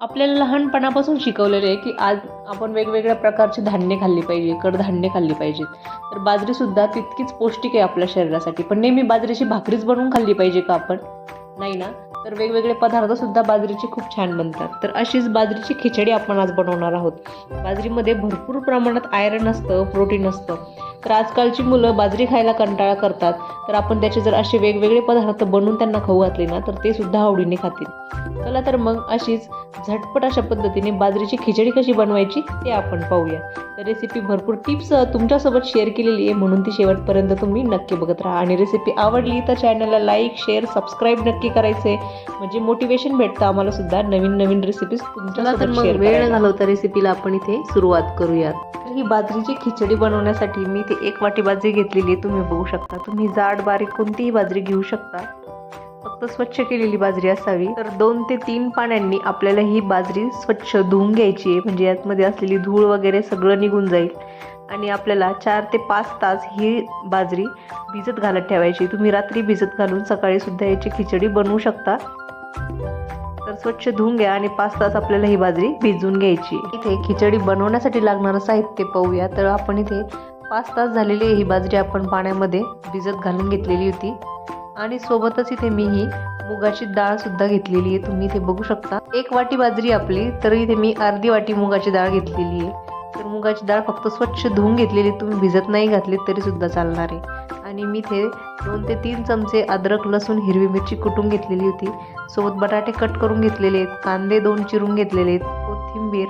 आपल्याला लहानपणापासून शिकवलेलं आहे की आज आपण वेगवेगळ्या प्रकारची धान्य खाल्ली पाहिजे कडधान्य खाल्ली पाहिजेत तर बाजरीसुद्धा तितकीच पौष्टिक आहे आपल्या शरीरासाठी. पण नेहमी बाजरीची भाकरीच बनवून खाल्ली पाहिजे का आपण? नाही ना? तर वेगवेगळे पदार्थसुद्धा बाजरीचे खूप छान बनतात. तर अशीच बाजरीची खिचडी आपण आज बनवणार आहोत. बाजरीमध्ये भरपूर प्रमाणात आयरन असतं प्रोटीन असतं. तर आजकालची मुलं बाजरी खायला कंटाळा करतात. तर आपण त्याचे जर असे वेगवेगळे पदार्थ बनवून त्यांना खाऊ घातले ना तर ते सुद्धा आवडीने खातील. चला तर मग अशीच झटपट अशा पद्धतीने बाजरीची खिचडी कशी बनवायची ते आपण पाहूया. तर रेसिपी भरपूर टिप्स तुमच्यासोबत शेअर केलेली आहे म्हणून ती शेवटपर्यंत तुम्ही नक्की बघत राहा. आणि रेसिपी आवडली तर चॅनलला लाईक शेअर सबस्क्राईब नक्की करायचे म्हणजे मोटिवेशन भेटतं आम्हाला सुद्धा नवीन नवीन रेसिपीज शेअर वेळ घालवता रेसिपीला आपण इथे सुरुवात करूयात. तर ही बाजरीची खिचडी बनवण्यासाठी मी इथे एक वाटी बाजरी घेतलेली आहे तुम्ही बघू शकता. तुम्ही जाड बारीक कोणतीही बाजरी घेऊ शकता. फक्त स्वच्छ केलेली बाजरी असावी. तर दोन ते तीन पाण्याने आपल्याला ही बाजरी स्वच्छ धुवून घ्यायची आहे. म्हणजे यातमध्ये असलेली धूळ वगैरे सगळं निघून जाईल. आणि आपल्याला चार ते पाच तास ही बाजरी भिजत घालत ठेवायची. तुम्ही रात्री भिजत घालून सकाळी सुद्धा याची खिचडी बनवू शकता. तर स्वच्छ धुवून घ्या आणि पाच तास आपल्याला ही बाजरी भिजवून घ्यायची. इथे खिचडी बनवण्यासाठी लागणारं साहित्य पाहूया. तर आपण इथे पाच तास झालेली ही बाजरी आपण पाण्यामध्ये भिजत घालून घेतलेली होती. आणि सोबतच इथे मी ही मुगाची डाळ सुद्धा घेतलेली आहे. तुम्ही इथे बघू शकता. एक वाटी बाजरी आपली तर इथे मी अर्धी वाटी मुगाची डाळ घेतलेली आहे. तर मुगाची डाळ फक्त स्वच्छ धुवून घेतलेली तुम्ही भिजत नाही घातली तरी सुद्धा चालणार आहे. आणि मी इथे दोन ते तीन चमचे अद्रक लसूण हिरवी मिरची कुटून घेतलेली होती. सोबत बटाटे कट करून घेतलेले आहेत. कांदे दोन चिरून घेतलेले आहेत. कोथिंबीर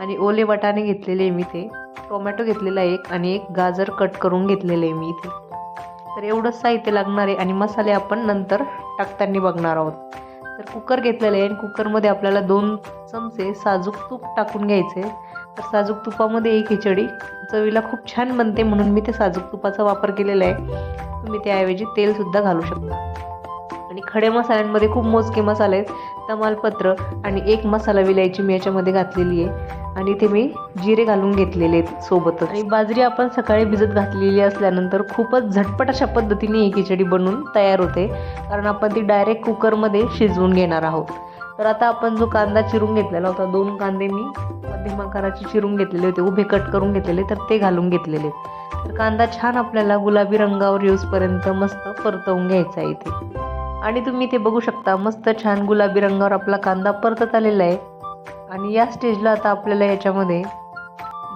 आणि ओले बटाणे घेतलेले आहे मी इथे. टोमॅटो घेतलेला आहे एक आणि एक गाजर कट करून घेतलेले आहे मी इथे. तर एवढंच साहित्य लागणार आहे आणि मसाले आपण नंतर टाकताना बघणार आहोत. तर कुकर घेतलेलं आहे आणि कुकरमध्ये आपल्याला दोन चमचे साजूक तूप टाकून घ्यायचे. तर साजूक तुपामध्ये ही खिचडी. चवीला खूप छान बनते म्हणून मी ते साजूक तुपाचा वापर केलेला आहे. तुम्ही त्याऐवजी तेलसुद्धा घालू शकता. आणि खडे मसाल्यांमध्ये खूप मोजके मसाले आहेत. तमालपत्र आणि एक मसाला विलायची मी याच्यामध्ये घातलेली आहे. आणि ते मी जिरे घालून घेतलेले आहेत सोबतच. आणि बाजरी आपण सकाळी भिजत घातलेली असल्यानंतर खूपच झटपट अशा पद्धतीने ही खिचडी बनवून तयार होते. कारण आपण ती डायरेक्ट कुकरमध्ये शिजवून घेणार आहोत. तर आता आपण जो कांदा चिरून घेतलेला होता दोन कांदे मी मध्यम आकाराचे चिरून घेतलेले होते उभे कट करून घेतलेले तर ते घालून घेतलेले. तर कांदा छान आपल्याला गुलाबी रंगावर येऊसपर्यंत मस्त परतवून घ्यायचा आहे इथे. आणि तुम्ही इथे बघू शकता मस्त छान गुलाबी रंगावर आपला कांदा परतत आलेला आहे. आणि या स्टेजला आता आपल्याला याच्यामध्ये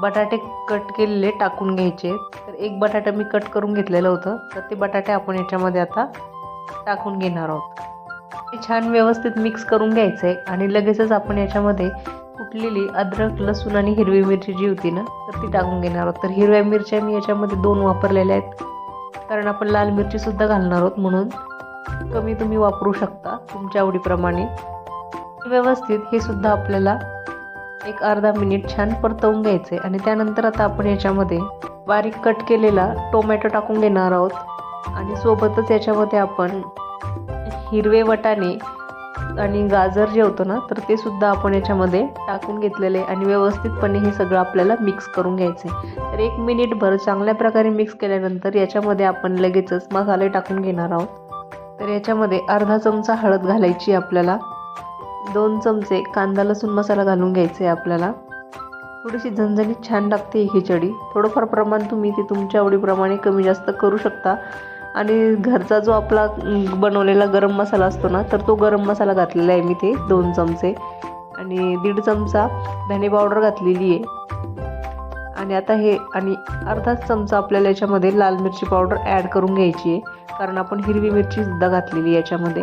बटाटे कट केलेले टाकून घ्यायचे. तर एक बटाटा मी कट करून घेतलेलं होतं तर ते बटाटे आपण याच्यामध्ये आता टाकून घेणार आहोत. छान व्यवस्थित मिक्स करून घ्यायचं आहे आणि लगेचच आपण याच्यामध्ये कुटलेली अद्रक लसूण आणि हिरवी मिरची जी होती ना तर ती टाकून घेणार आहोत. तर हिरव्या मिरच्या मी याच्यामध्ये दोन वापरलेल्या आहेत. कारण आपण लाल मिरचीसुद्धा घालणार आहोत म्हणून. कमी तुम्ही वापरू शकता तुमच्या आवडीप्रमाणे. व्यवस्थित हे सुद्धा आपल्याला एक अर्धा मिनिट छान परतवून घ्यायचे आणि त्यानंतर आता आपण याच्यामध्ये बारीक कट केलेला टोमॅटो टाकून घेणार आहोत. आणि सोबतच याच्यामध्ये आपण हिरवे वटाणे आणि गाजर जे होतं ना तर ते सुद्धा आपण याच्यामध्ये टाकून घेतलेले आणि व्यवस्थितपणे हे सगळं आपल्याला मिक्स करून घ्यायचं आहे. तर एक मिनिटभर चांगल्या प्रकारे मिक्स केल्यानंतर याच्यामध्ये आपण लगेचच मसाले टाकून घेणार आहोत. तर याच्यामध्ये अर्धा चमचा हळद घालायची आपल्याला. दोन चमचे कांदा लसूण मसाला घालून घ्यायचा आहे आपल्याला. थोडीशी झणझणीत छान लागते ही खिचडी. थोडंफार प्रमाण तुम्ही ते तुमच्या आवडीप्रमाणे कमी जास्त करू शकता. आणि घरचा जो आपला बनवलेला गरम मसाला असतो ना तर तो गरम मसाला घातलेला आहे मी ते दोन चमचे. आणि दीड चमचा धने पावडर घातलेली आहे. आणि आता हे आणि अर्धाच चमचा आपल्याला याच्यामध्ये लाल मिरची पावडर ॲड करून घ्यायची आहे. कारण आपण हिरवी मिरचीसुद्धा घातलेली याच्यामध्ये.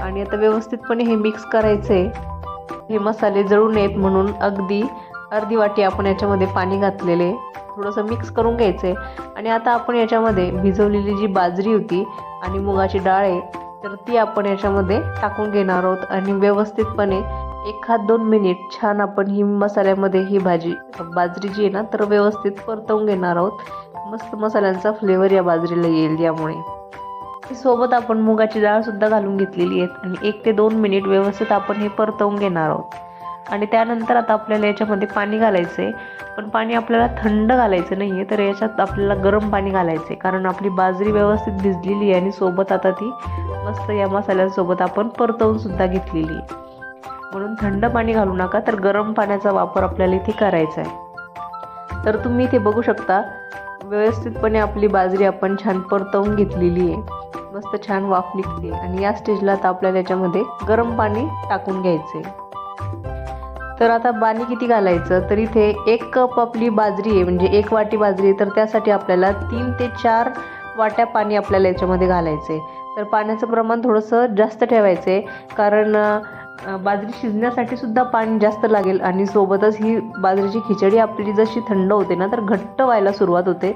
आणि आता व्यवस्थितपणे हे मिक्स करायचं आहे हे मसाले जळू नयेत म्हणून अगदी अर्धी वाटी आपण याच्यामध्ये पाणी घातलेले थोडंसं मिक्स करून घ्यायचं आहे आणि आता आपण याच्यामध्ये भिजवलेली जी बाजरी होती आणि मुगाची डाळ आहे तर ती आपण याच्यामध्ये टाकून घेणार आहोत. आणि व्यवस्थितपणे एक हात दोन मिनिट छान आपण ही मसाल्यामध्ये ही भाजी बाजरी जी आहे ना तर व्यवस्थित परतवून घेणार आहोत. मस्त मसाल्यांचा फ्लेवर या बाजरीला येईल यामुळे. सोबत आपण मुगाची डाळसुद्धा घालून घेतलेली आहे. आणि एक ते दोन मिनिट व्यवस्थित आपण हे परतवून घेणार आहोत. आणि त्यानंतर आता आपल्याला याच्यामध्ये पाणी घालायचं आहे पण पाणी आपल्याला थंड घालायचं नाही आहे तर याच्यात आपल्याला गरम पाणी घालायचं आहे कारण आपली बाजरी व्यवस्थित भिजलेली आहे आणि सोबत आता ती मस्त या मसाल्यांसोबत आपण परतवून सुद्धा घेतलेली आहे. म्हणून थंड पाणी घालू नका तर गरम पाण्याचा वापर आपल्याला इथे करायचा आहे. तर तुम्ही इथे बघू शकता व्यवस्थितपणे आपली बाजरी आपण छान परतवून घेतलेली आहे. मस्त छान वाफ निघते. आणि या स्टेजला आता आपल्याला याच्यामध्ये गरम पाणी टाकून घ्यायचे तर आता पाणी किती घालायचं? तर इथे एक कप आपली बाजरी आहे म्हणजे एक वाटी बाजरी आहे. तर त्यासाठी आपल्याला तीन ते चार वाट्या पाणी आपल्याला याच्यामध्ये घालायचं आहे तर पाण्याचं प्रमाण थोडंसं जास्त ठेवायचं आहे कारण बाजरी शिजण्यासाठी सुद्धा पाणी जास्त लागेल आणि सोबतच ही बाजरीची खिचडी आपली जशी थंड होते ना तर घट्ट व्हायला सुरुवात होते.